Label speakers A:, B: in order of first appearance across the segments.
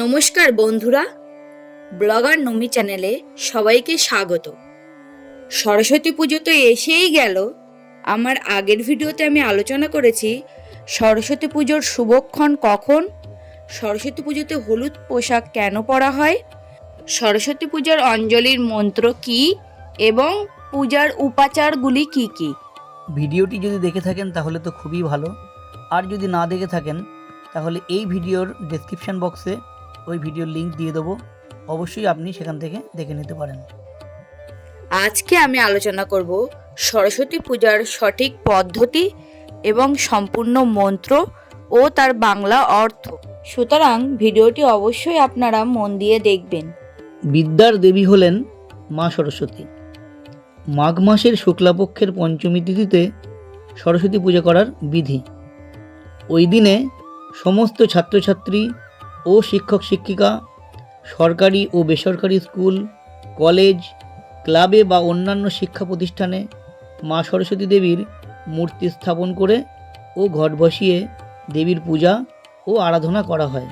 A: নমস্কার বন্ধুরা, ব্লগার নমি চ্যানেলে সবাইকে স্বাগত। সরস্বতী পুজো তো এসেই গেল। আমার আগের ভিডিওতে আমি আলোচনা করেছি, সরস্বতী পুজোর শুভক্ষণ কখন? সরস্বতী পুজোতে হলুদ পোশাক কেন পরা হয়? সরস্বতী পূজার অঞ্জলির মন্ত্র কি? এবং পূজার উপাচারগুলি কি কি?
B: ভিডিওটি যদি দেখে থাকেন তাহলে তো খুবই ভালো। আর যদি না দেখে থাকেন, তাহলে এই ভিডিওর ডেসক্রিপশন বক্সে ওই ভিডিওর লিংক দিয়ে দেবো। অবশ্যই আপনি সেখান থেকে দেখে নিতে পারেন।
A: আজকে আমি আলোচনা করব সরস্বতী পূজার সঠিক পদ্ধতি এবং সম্পূর্ণ মন্ত্র ও তার বাংলা অর্থ। সুতরাং ভিডিওটি অবশ্যই আপনারা মন দিয়ে দেখবেন।
B: বিদ্যার দেবী হলেন মা সরস্বতী। মাঘ মাসের শুক্লাপক্ষের পঞ্চমী তিথিতে সরস্বতী পূজা করার বিধি। ওই দিনে সমস্ত ছাত্রছাত্রী ও শিক্ষক শিক্ষিকা, সরকারি ও বেসরকারি স্কুল, কলেজ, ক্লাবে বা অন্যান্য শিক্ষা প্রতিষ্ঠানে মা সরস্বতী দেবীর মূর্তি স্থাপন করে ও ঘট বসিয়ে দেবীর পূজা ও আরাধনা করা হয়।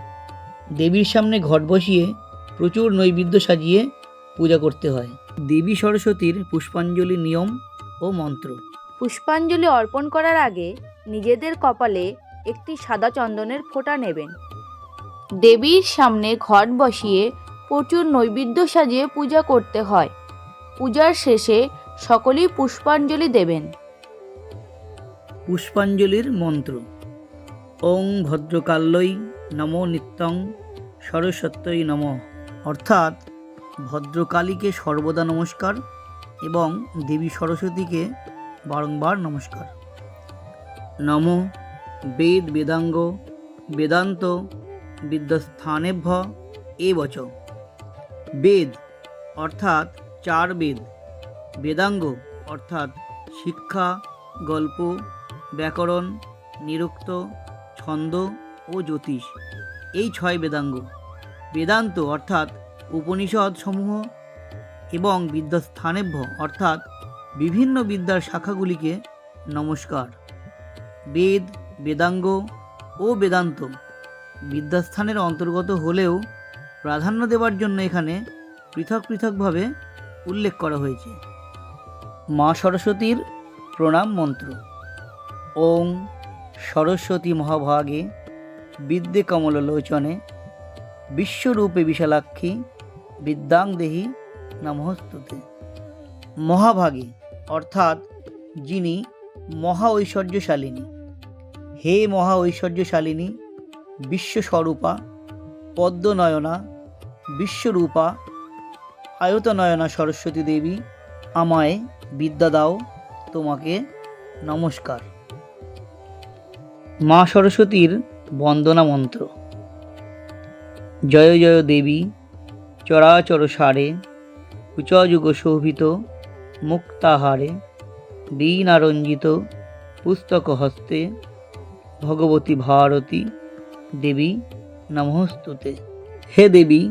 B: দেবীর সামনে ঘট বসিয়ে প্রচুর নৈবেদ্য সাজিয়ে পূজা করতে হয়। দেবী সরস্বতীর পুষ্পাঞ্জলি নিয়ম ও মন্ত্র।
A: পুষ্পাঞ্জলি অর্পণ করার আগে নিজেদের কপালে একটি সাদা চন্দনের ফোঁটা নেবেন। দেবীর সামনে ঘট বসিয়ে প্রচুর নৈবেদ্য সাজিয়ে পূজা করতে হয়। পূজার শেষে সকলেই পুষ্পাঞ্জলি দেবেন।
B: পুষ্পাঞ্জলির মন্ত্র। ওং ভদ্রকাল্যই নমো নিত্যং সরস্বত্যই নম। অর্থাৎ ভদ্রকালীকে সর্বদা নমস্কার এবং দেবী সরস্বতীকে বারংবার নমস্কার। নম। বেদ বেদাঙ্গ। বেদান্ত বিদ্যাস্থানেভ্য এ বচ। বেদ, অর্থাৎ চার বেদ। বেদাঙ্গ, অর্থাৎ শিক্ষা, গল্প, ব্যাকরণ, নিরুক্ত, ছন্দ ও জ্যোতিষ। এই ছয় বেদাঙ্গ। বেদান্ত, অর্থাৎ উপনিষদ সমূহ এবং বিদ্যাস্থানেভ্য অর্থাৎ বিভিন্ন বিদ্যার শাখাগুলিকে নমস্কার। বেদ, বেদাঙ্গ ও বেদান্ত। বিদ্যাস্থানের অন্তর্গত হলেও প্রাধান্য দেওয়ার জন্য এখানে পৃথক পৃথকভাবে উল্লেখ করা হয়েছে। মা সরস্বতীর প্রণাম মন্ত্র। ওং সরস্বতী মহাভাগে বিদ্যে কমললোচনে বিশ্বরূপে বিশালাক্ষী বিদ্যাং দেহি নমস্তুতে। মহাভাগে, অর্থাৎ যিনি মহা ঐশ্বর্যশালিনী। হে মহা ঐশ্বর্যশালিনী বিশ্বস্বরূপা, পদ্মনয়না, বিশ্বরূপা, আয়তনয়না সরস্বতী দেবী, আমায় বিদ্যা দাও, তোমাকে নমস্কার। মা সরস্বতীর বন্দনা মন্ত্র। জয় জয় দেবী, চরাচর সারে কুচযুগ শোভিত, মুক্তাহারে বীণারঞ্জিত পুস্তক হস্তে, ভগবতী ভারতী দেবী, নমস্তুতে। হে দেবী,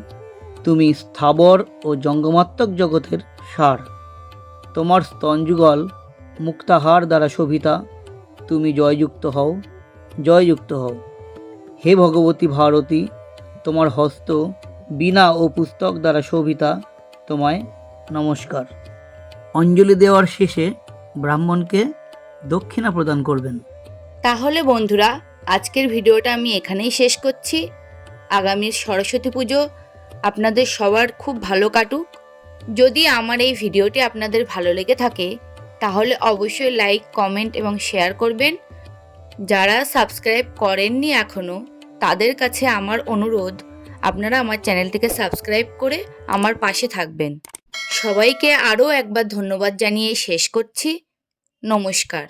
B: তুমি স্থাবর ও জঙ্গমাত্মক জগতের সার। তোমার স্তনযুগল মুক্তাহার দ্বারা শোভিতা। তুমি জয়যুক্ত হও জয়যুক্ত হও। হে ভগবতী ভারতী, তোমার হস্ত বীণা ও পুস্তক দ্বারা শোভিতা। তোমায় নমস্কার। অঞ্জলি দেওয়ার শেষে ব্রাহ্মণকে দক্ষিণা প্রদান করবেন।
A: তাহলে বন্ধুরা আজকের ভিডিওটা আমি এখানেই শেষ করছি। আগামী সরস্বতী পুজো আপনাদের সবার খুব ভালো কাটুক। যদি আমার এই ভিডিওটি আপনাদের ভালো লেগে থাকে, তাহলে অবশ্যই লাইক, কমেন্ট এবং শেয়ার করবেন। যারা সাবস্ক্রাইব করেননি এখনও তাদের কাছে আমার অনুরোধ, আপনারা আমার চ্যানেলটিকে সাবস্ক্রাইব করে আমার পাশে থাকবেন। সবাইকে আরও একবার ধন্যবাদ জানিয়ে শেষ করছি। নমস্কার।